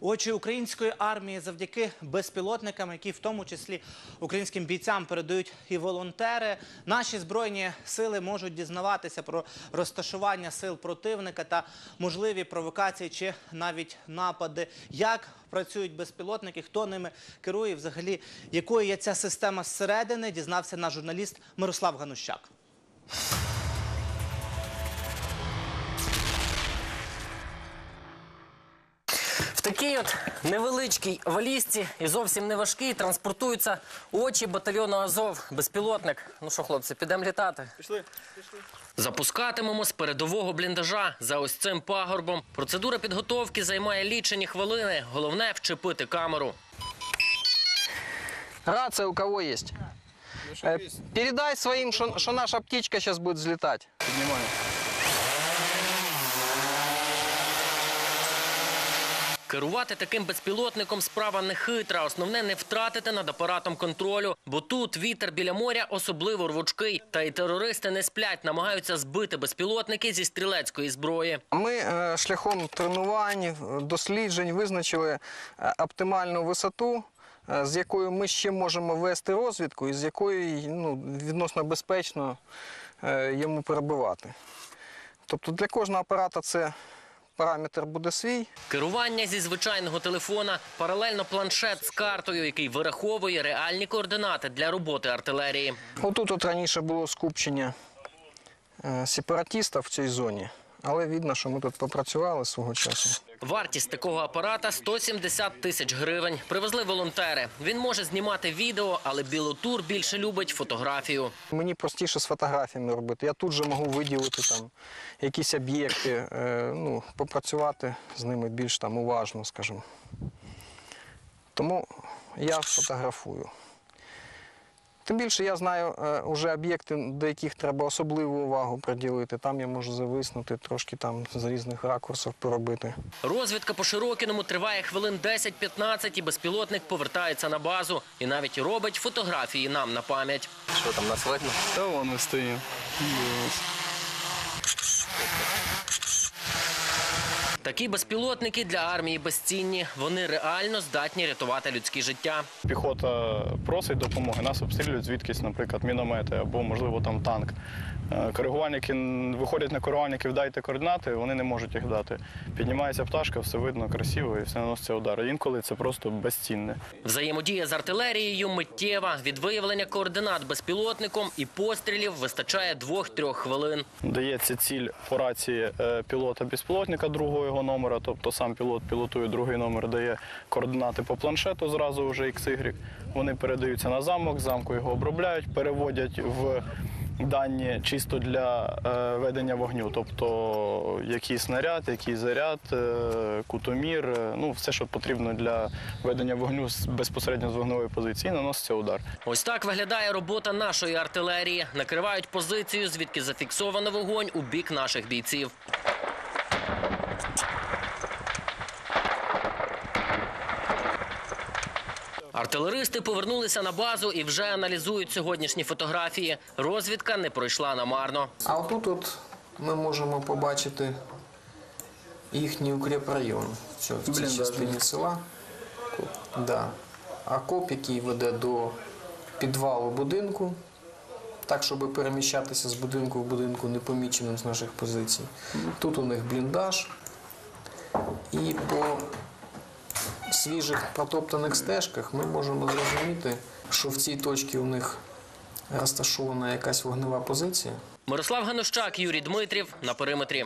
Очі української армії завдяки безпілотникам, які в тому числі українським бійцям передають і волонтери. Наші збройні сили можуть дізнаватися про розташування сил противника та можливі провокації чи навіть напади. Як працюють безпілотники, хто ними керує, взагалі якою є ця система зсередини, дізнався наш журналіст Мирослав Ганущак. Такій от невеличкій валізці і зовсім не важкій транспортуються очі батальйону Азов, безпілотник. Ну що, хлопці, підемо літати. Пішли. Запускатимемо з передового бліндажа за ось цим пагорбом. Процедура підготовки займає лічені хвилини. Головне вчепити камеру. Рация у кого есть? Э, передай своим, что, наша птичка сейчас будет взлетать. Піднімаю. Керувати таким безпілотником справа не хитра. Основне не втратити над апаратом контролю, бо тут вітер біля моря особливо рвучкий. Та й терористи не сплять, намагаються збити безпілотники зі стрілецької зброї. Ми е, шляхом тренувань, е, досліджень визначили е, оптимальну висоту, з якою ми ще можемо вести розвідку і з якої ну, відносно безпечно йому перебувати. Тобто для кожного апарата це параметр буде свій. Керування зі звичайного телефона, паралельно планшет з картою, який вираховує реальні координати для роботи артилерії. Отут от раніше було скупчення е, сепаратистів в цій зоні, але видно, що ми тут попрацювали свого часу. Вартість такого апарата 170 тисяч гривень. Привезли волонтери. Він може знімати відео, але білотур більше любить фотографію. Мені простіше з фотографіями робити. Я тут же можу виділити там якісь об'єкти, е, ну, попрацювати з ними більш там уважно, скажімо. Тому я фотографую. Тим більше я знаю е, вже об'єкти, до яких треба особливу увагу приділити. Там я можу зависнути, трошки там з різних ракурсів поробити. Розвідка по Широкіному триває хвилин 10-15 і безпілотник повертається на базу і навіть робить фотографії нам на пам'ять. Що там нас видно? Та вон ми стоїмо. Такі безпілотники для армії безцінні. Вони реально здатні рятувати людські життя. Піхота просить допомоги, нас обстрілюють звідкись, наприклад, міномети або, можливо, там танк. Е, Коригувальники виходять на коригувальників, дайте координати, вони не можуть їх дати. Піднімається пташка, все видно красиво і все наноситься удар. Інколи це просто безцінне. Взаємодія з артилерією миттєва. Від виявлення координат безпілотником і пострілів вистачає 2-3 хвилин. Дається ціль по рації е, пілота безпілотника другого номера, тобто сам пілот пілотує другий номер, дає координати по планшету зразу вже XY. Вони передаються на замок, замку його обробляють, переводять в дані чисто для е, ведення вогню, тобто який снаряд, який заряд, е, кутомір, е, ну все, що потрібно для ведення вогню з- безпосередньо з вогневої позиції, наноситься удар. Ось так виглядає робота нашої артилерії. Накривають позицію, звідки зафіксовано вогонь у бік наших бійців. Артилеристи повернулися на базу і вже аналізують сьогоднішні фотографії. Розвідка не пройшла намарно. А отут от ми можемо побачити їхній укріпрайон в цій частині села. Да. А коп, який веде до підвалу будинку, так, щоб переміщатися з будинку в будинку непоміченим з наших позицій. Тут у них бліндаж. І по свіжих протоптаних стежках ми можемо зрозуміти, що в цій точці у них розташована якась вогнева позиція. Мирослав Ганущак, Юрій Дмитрів на периметрі.